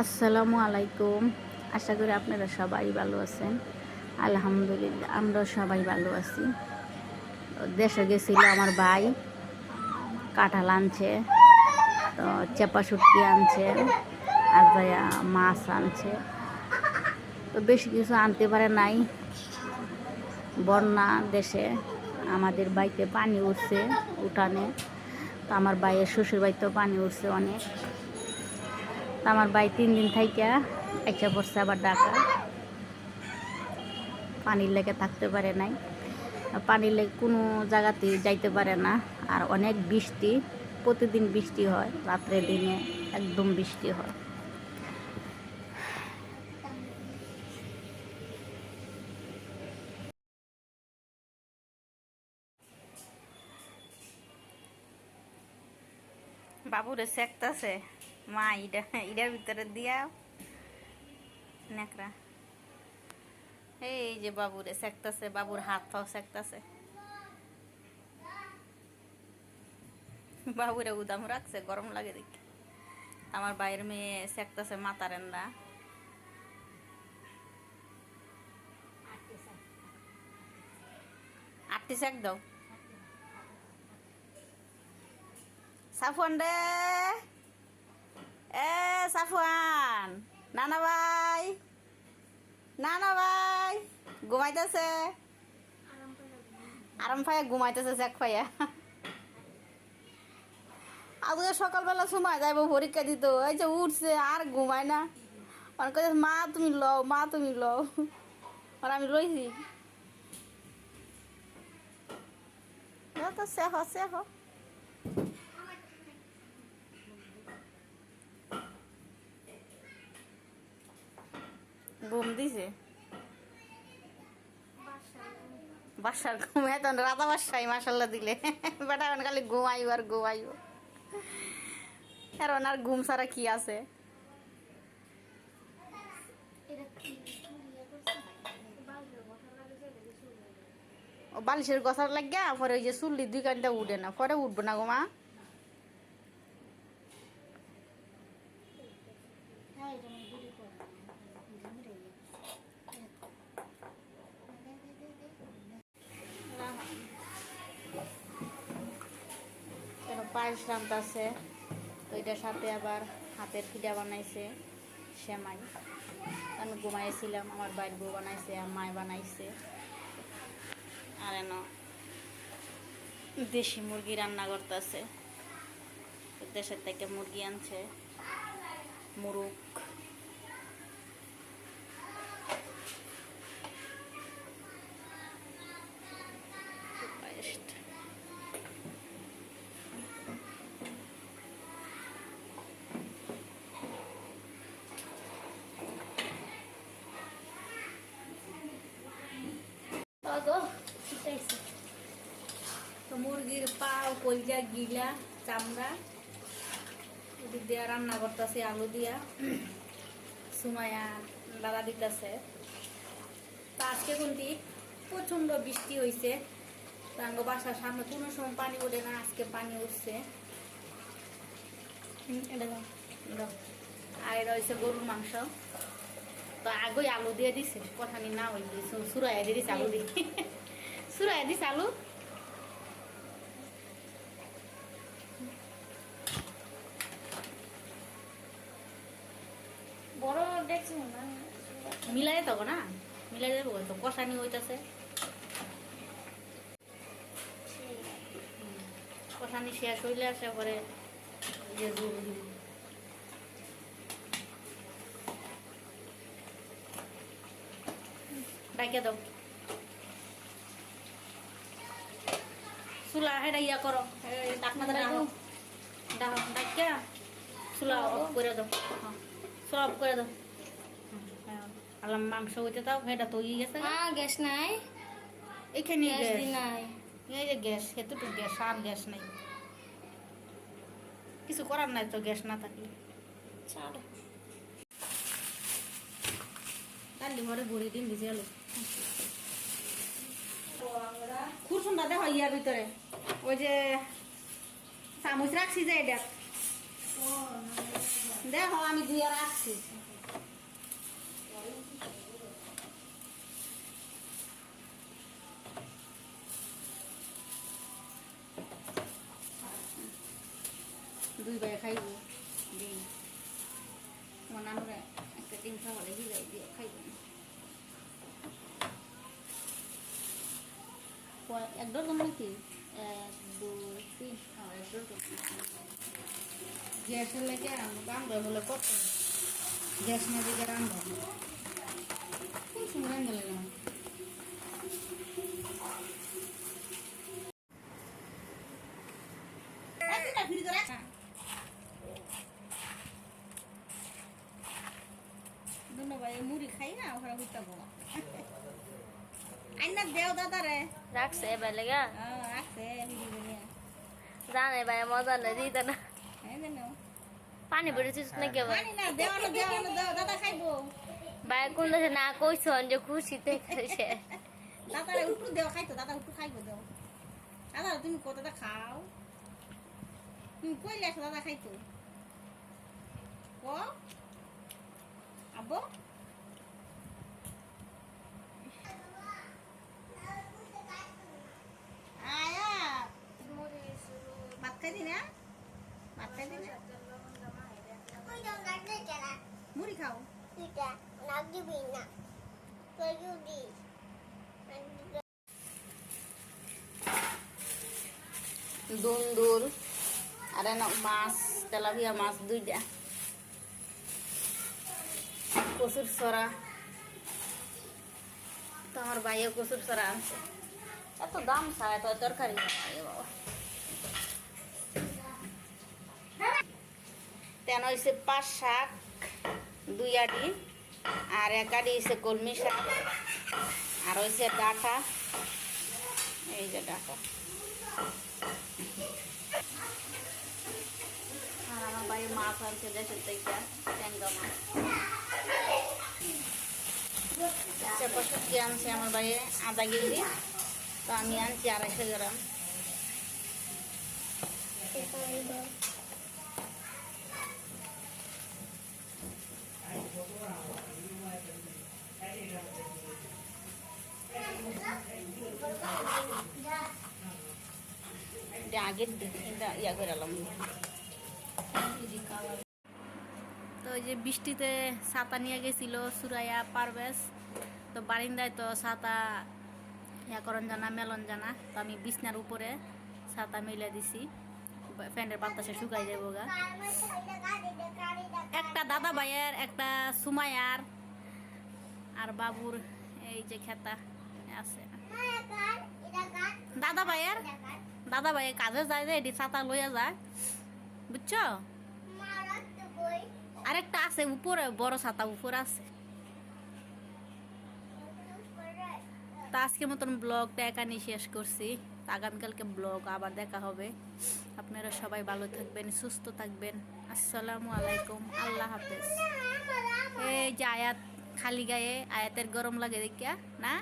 আসসালামু আলাইকুম। আশা করি আপনারা সবাই ভালো আছেন। আলহামদুলিল্লাহ আমরা সবাই ভালো আছি। দেশে গেছিল আমার ভাই, কাঁঠাল আনছে, তো চেপা শুটকি আনছে, আর ভাইয়া মাছ আনছে। তো বেশি কিছু আনতে পারে নাই। বন্যা দেশে আমাদের বাড়িতে পানি উঠছে উঠানে। তো আমার ভাইয়ের শ্বশুর বাড়িতেও পানি উঠছে অনেক। আমার ভাই তিন দিন থাইকা একটা পড়ছে আবার ডাকা পানির লেগে থাকতে পারে নাই। পানির লেগে কোনো জায়গাতে যাইতে পারে না। আর অনেক বৃষ্টি, প্রতিদিন বৃষ্টি হয়, রাত্রে দিনে একদম বৃষ্টি হয়। বাবুরে সেকতাছে। মা ইটা ইটার ভিতরে দিয়া নেকড়া এই যে বাবুরে সেকতাছে বাবুর হাত পাও সেকতাছে বাবুরে উদাম রাখছে, গরম লাগে দেখি আমার বাইরের মেয়ে সেকতাছে মাথা রেন্দা আটটি সেক দাও। সাফন রে! এ, সাফওয়ান নানা ভাই নানা ভাই ঘুমাইতেছে। আরাম পাইয়া ঘুমাইতেছে চেক পাইয়া। আজকে সকালবেলা সময় যাইব, পরীক্ষা দিত। এই যে উঠছে, আর ঘুমায় না। অনেক মা তুমি লও, মা তুমি লও। আমি লইছি। তো সেহ সেহ। ঘুম দিছে বাসার ঘুম এখন রাতা বাসায় মাসাল্লা দিলে। বেটা এখন খালি ঘুমাইব আর ঘুমাইব। আর ঘুম ছাড়া কি আছে? ও বালিশের গছার লাগিয়া পরে ওই যে চুল্লি দুই কানটা উঠে না, পরে উঠবো না গো মা। পায়েস রান্তাছে তো এটার সাথে আবার হাতের পিঠা বানাইছে সেমাই। আমি ঘুমাইছিলাম, আমার বাইর বউ বানাইছে, আর মায় বানাইছে। আর এন দেশি মুরগি রান্না করতেছে। দেশের থেকে মুরগি আনছে মুরুক তো মুরগির পাও কলজা গিলা চামড়া রান্না করতেছে আলু দিয়া সুমায়া দাদা দিতেছে তো আজকে কিন্তু প্রচণ্ড বৃষ্টি হয়েছে বাসার সামনে কোনো সময় পানি ওঠে না আজকে পানি উঠছে এটা। আর এটা গরুর মাংস তো আগে আলু দিয়ে দিছে। কথানি না ওই সুরাইয়া দিয়ে দিছে আলু দিয়ে। সুরাইয়া দিছে আলু। বড় দেখছি না মিলাই তো না? মিলাই দেবো তো কষানি হইতাছে। কষানি শেষ হইলে আসে পরে যে জল ডাইকে দাও চুলা হেটা ইয়া করো ডাকনা ডাকো ডাকো চুলা অফ করে দাও হ্যাঁ চুলা অফ করে দাও আলাম মাংস হইতে দাও হেটা তো ই গেছে হ্যাঁ গ্যাস নাই এখানে গ্যাস গ্যাস নাই এই যে গ্যাস এতটুকু গ্যাস আর গ্যাস নাই কিছু করার নাই তো গ্যাস না থাকলে ছাড় কালি ঘরে ভরি দিন ভিজে আলু খুরসুনটা দেখো ইয়ার ভিতরে। ওই যে চামচ রাখছি যে এটা। দেখো, আমি ধুয়ে রাখছি। দুই বাই খাইব ডিম আমার নানুরা একটা ডিম খাওয়ালে হিলাই দিয়ে খাইব কয়- এক ডজন নাকি এক দুই তিন এক ডজন গ্যাসের লেগে রান্না হলে কত গ্যাস না দিকে রান্না খুব সুন্দর রান্না লাগে ধন্যবাদ মুড়ি খাই না ওখানে ঘুরতে দেও দাদা রে রাখছে এবার লেগা জানে ভাই মজা নেই দিতে না পানি বেড়েছিস নাকি না না দাদা খাইবো ভাই কোন দেশে না কইছন যে খুশিতে খাইছে দাদা একটু দেও খাইতো দাদা একটু খাইবো দেও দাদা তুমি কতটা খাও তুমি কইলে দাদা খাইতো ক আব্বু আয়া ভাত খাই দি না ভাত খাই দি না মুড়ি খাও দুন্দুল আর এনে মাছ তেলাপিয়া মাছ দুইটা কচুর সরা তো আমার ভাইও কচুর সরা আনছে এত দাম ছাড়া এত তরকারি এ বাবা তেন হয়েছে পাঁচ শাক, দুই আটি আর এক আটি হয়েছে কলমি শাক, আর হয়েছে ডাঁটা। এই যে ডাঁটা। আর আমার বাড়ি মাছ আনছে দেশের থেকে আনছে আমার বাইরে আধা কেজি তো আমি আনছি আড়াইশো গ্রাম। ইয়া করে তো ওই যে বৃষ্টিতে ছাতা নিয়ে গেছিল সুরাইয়া পারভেজ। তো বারিন্দায় তো ছাতা ইয়া করন জানা, মেলন জানা। তো আমি বিছনার উপরে ছাতা মেলে দিছি। ফ্যানের বাতাসে শুকাই যাব গা। একটা দাদা ভাইয়ের, একটা সুমায়ার আর বাবুর এই যে খেতা আছে। দাদা ভাইয়ের? দাদা ভাই, কাজে যায় যে, এটি ছাতা লইয়া যায়। বুঝছ? আরেকটা আছে উপরে, বড় ছাতা উপরে আছে। তা আজকের মতন ব্লগটা এখানেই শেষ করছি। আগামীকালকে ব্লগ আবার দেখা হবে। আপনারা সবাই ভালো থাকবেন, সুস্থ থাকবেন। আসসালামু আলাইকুম, আল্লাহ হাফেজ। এই যে আয়াত, খালি গায়ে আয়াতের গরম লাগে দেখিয়া, না?